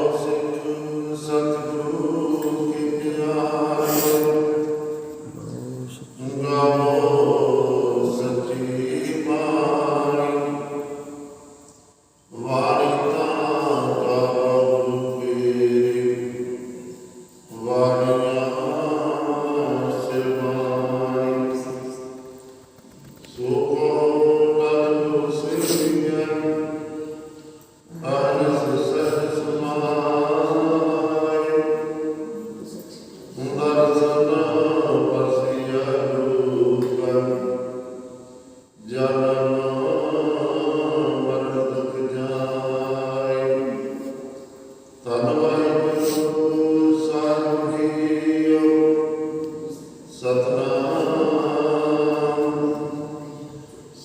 Dios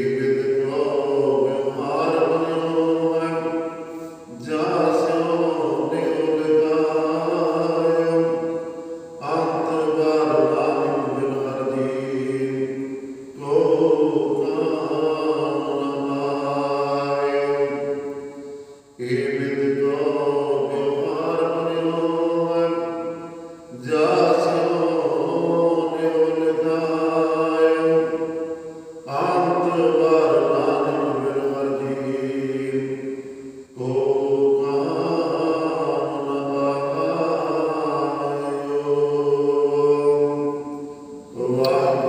You.